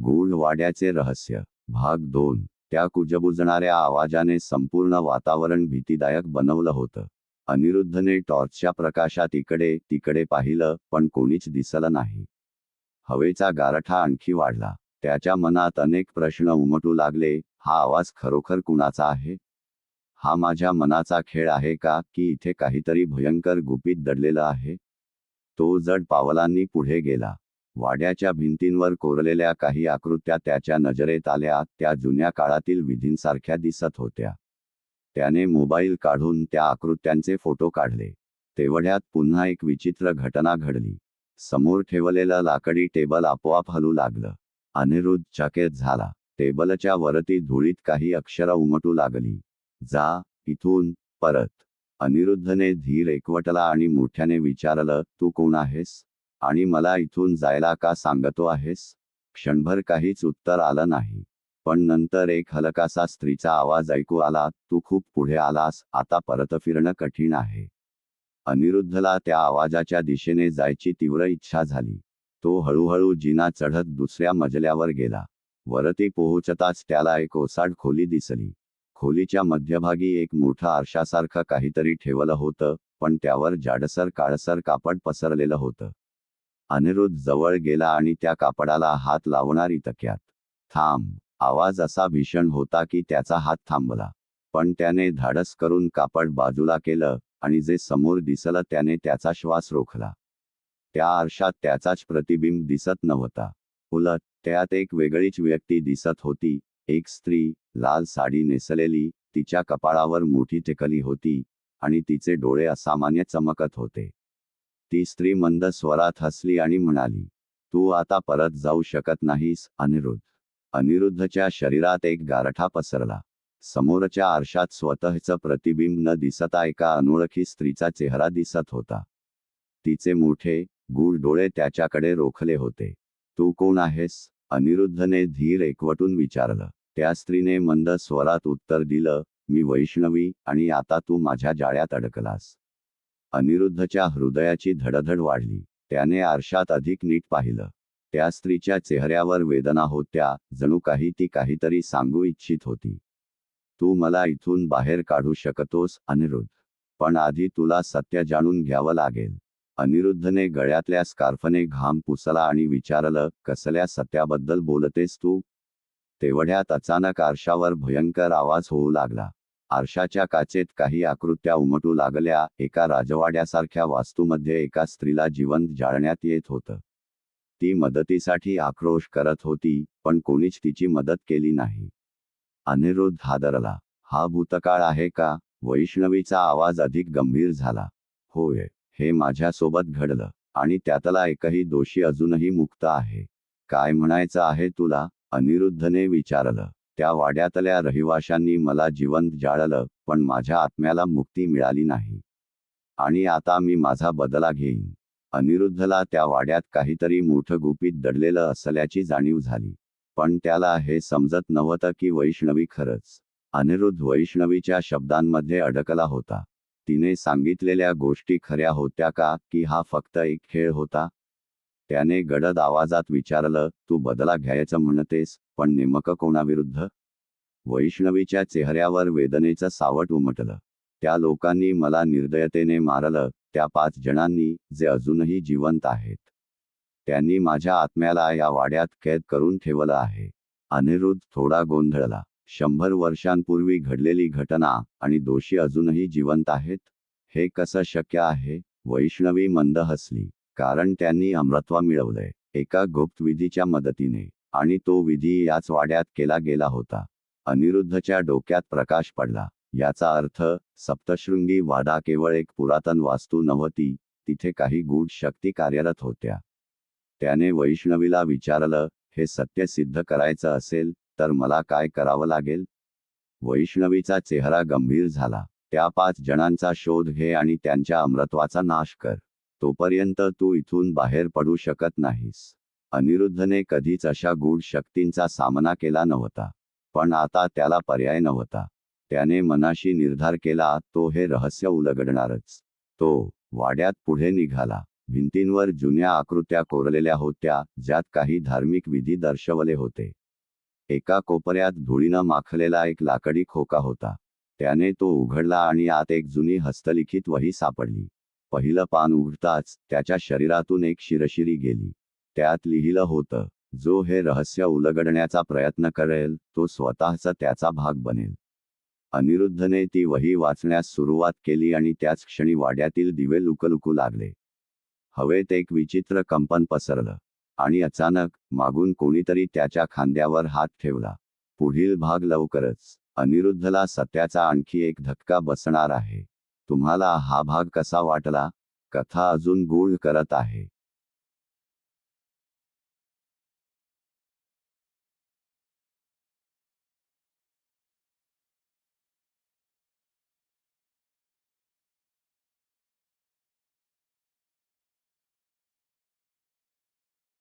गूढ वाड्याचे रहस्य. भाग दोन. त्या कुजबुजणाऱ्या आवाजाने संपूर्ण वातावरण भीतीदायक बनवलं होतं. अनिरुद्धने टॉर्चच्या प्रकाशात इकडे तिकडे पाहिलं पण कोणीच दिसलं नाही. हवेचा गारठा आणखी वाढला. त्याच्या मनात अनेक प्रश्न उमटू लागले. हा आवाज खरोखर कुणाचा आहे? हा माझ्या मनाचा खेळ आहे का? की इथे काहीतरी भयंकर गुपित दडलेलं आहे? तो जड पावलांनी पुढे गेला. वाड्याच्या भिंतींवर कोरलेल्या काही आकृत्या त्याच्या नजरेत आल्या त्या जुन्या काळातील विधींसारख्या दिसत होत्या. त्याने मोबाईल काढून त्या आकृत्यांचे फोटो काढले. तेवढ्यात पुन्हा एक विचित्र घटना घडली. समोर ठेवलेलं लाकडी टेबल आपोआप हलू लागलं. अनिरुद्ध चकेत झाला. टेबलच्या वरती धुळीत काही अक्षरं उमटू लागली. जा इथून परत. अनिरुद्धने धीर एकवटला आणि मोठ्याने विचारलं तू कोण आहेस? आणि मला इथून जायला का सांगतो आहेस? क्षणभर काहीच उत्तर आलं नाही. पण नंतर एक हलकासा स्त्रीचा आवाज ऐकू आला तू खूप पुढे आलास आता परत फिरणं कठीण आहे. अनिरुद्धला त्या आवाजाच्या दिशेने जायची तीव्र इच्छा झाली. तो हळूहळू जिना चढत दुसऱ्या मजल्यावर गेला. वरती पोहोचताच त्याला एक ओसाड खोली दिसली. खोलीच्या मध्यभागी एक मोठं आरशासारखं काहीतरी ठेवलं होतं पण त्यावर जाडसर काळसर कापड पसरलेलं होतं. अनिरुद्ध जवळ गेला आणि त्या कापडाला हात लावणारी तक्यात. थांब. आवाज असा भीषण होता की त्याचा हात थांबला. पण त्याने धाडस करून कापड बाजूला केलं आणि जे समोर दिसलं त्याने त्याचा श्वास रोखला. त्या आरशात त्याचाच प्रतिबिंब दिसत नव्हता. उलट त्यात एक वेगळीच व्यक्ती दिसत होती. एक स्त्री लाल साडी नेसलेली तिच्या कपाळावर मोठी टेकली होती आणि तिचे डोळे असामान्य चमकत होते. ती स्त्री मंद स्वरात हसली आणि म्हणाली तू आता परत जाऊ शकत नाहीस अनिरुद्ध. अनिरुद्धच्या शरीरात एक गारठा पसरला. समोरच्या आरशात स्वतःचं प्रतिबिंब न दिसता एका अनोळखी स्त्रीचा चेहरा दिसत होता. तिचे मोठे गूढ डोळे त्याच्याकडे रोखले होते. तू कोण आहेस? अनिरुद्धने धीर एकवटून विचारलं. त्या स्त्रीने मंद स्वरात उत्तर दिलं मी वैष्णवी आणि आता तू माझ्या जाळ्यात अडकलास. अनिरुद्धच्या हृदयाची धडधड वाढली. त्याने आरशात अधिक नीट पाहिलं. त्या स्त्रीच्या चेहऱ्यावर वेदना होत्या जणू काही ती काहीतरी सांगू इच्छित होती. तू मला इथून बाहेर काढू शकतोस अनिरुद्ध. पण आधी तुला सत्य जाणून घ्यावं लागेल. अनिरुद्धने गळ्यातल्या स्कार्फने घाम पुसला आणि विचारलं कसल्या सत्याबद्दल बोलतेस तू? तेवढ्यात अचानक आरशावर भयंकर आवाज होऊ लागला. आरशाच्या काचेत काही आकृत्या उमटू लागल्या. एका राजवाड्यासारख्या वास्तूमध्ये एका स्त्रीला जिवंत जाळण्यात येत होतं. ती मदतीसाठी आक्रोश करत होती पण कोणीच तिची मदत केली नाही. अनिरुद्ध हादरला. हा भूतकाळ आहे का? वैष्णवीचा आवाज अधिक गंभीर झाला. होय हे माझ्यासोबत घडलं आणि त्यातला एकही दोषी अजूनही मुक्त आहे. काय म्हणायचं आहे तुला? अनिरुद्धने विचारलं. त्या वाड्यातल्या रहिवाशांनी मला जिवंत जाळलं पण माझ्या आत्म्याला मुक्ती मिळाली नाही. आणि आता मी माझा बदला घेईन. अनिरुद्धला त्या वाड्यात काहीतरी मोठं गुपित दडलेलं असल्याची जाणीव झाली. पण त्याला हे समजत नव्हतं की वैष्णवी खरंच अनिरुद्ध वैष्णवीच्या शब्दांमध्ये अडकला होता. तिने सांगितलेल्या गोष्टी खऱ्या होत्या का की हा फक्त एक खेळ होता? त्याने गडद आवाजात विचारलं तू बदला घ्यायचं म्हणतेस पण नेमकं कोणाविरुद्ध? वैष्णवीच्या चेहऱ्यावर वेदनेचं सावट उमटलं. त्या लोकांनी मला निर्दयतेने मारलं त्या पाच जणांनी जे अजूनही जिवंत आहेत त्यांनी माझ्या आत्म्याला या वाड्यात कैद करून ठेवलं आहे. अनिरुद्ध थोडा गोंधळला. शंभर वर्षांपूर्वी घडलेली घटना आणि दोषी अजूनही जिवंत आहेत? हे कसं शक्य आहे? वैष्णवी मंद हसली. कारण त्यांनी अमृत्वा मिळवलंय एका गुप्त विधीच्या मदतीने आणि तो विधी याच वाड्यात केला गेला होता. अनिरुद्धच्या डोक्यात प्रकाश पडला. याचा अर्थ सप्तशृंगी वाडा केवळ एक पुरातन वास्तू नव्हती तिथे काही गूढ शक्ती कार्यरत होत्या. त्याने वैष्णवीला विचारलं हे सत्य सिद्ध करायचं असेल तर मला काय करावं लागेल? वैष्णवीचा चेहरा गंभीर झाला. त्या पाच जणांचा शोध घे आणि त्यांच्या अमृत्वाचा नाश कर. तोपर्यंत तू इथून बाहेर पडू शकत नाहीस. अनिरुद्धने कधीच अशा गूढ शक्तींचा सामना केला नव्हता. पण आता त्याला पर्याय नव्हता. त्याने मनाशी निर्धार केला तो हे रहस्य उलगडणारच. तो वाड्यात पुढे निघाला. भिंतींवर जुन्या आकृत्या कोरलेल्या होत्या ज्यात काही धार्मिक विधी दर्शवले होते. एका कोपऱ्यात धुळीनं माखलेला एक लाकडी खोका होता. त्याने तो उघडला आणि आत एक जुनी हस्तलिखित वही सापडली. पहिलं पान उघडताच त्याच्या शरीरातून एक शिरशिरी गेली. त्यात लिहिलं होतं जो हे रहस्य उलगडण्याचा प्रयत्न करेल तो स्वतःचा त्याचा भाग बनेल. अनिरुद्धने ती वही वाचण्यास सुरुवात केली आणि त्याच क्षणी वाड्यातील दिवे लुकलुकू लागले. हवेत एक विचित्र कंपन पसरलं. आणि अचानक मागून कोणीतरी त्याच्या खांद्यावर हात ठेवला. पुढील भाग लवकरच. अनिरुद्धला सत्याचा आणखी एक धक्का बसणार आहे. तुम्हाला हा भाग कसा वाटला? कथा अजून गूढ करत आहे.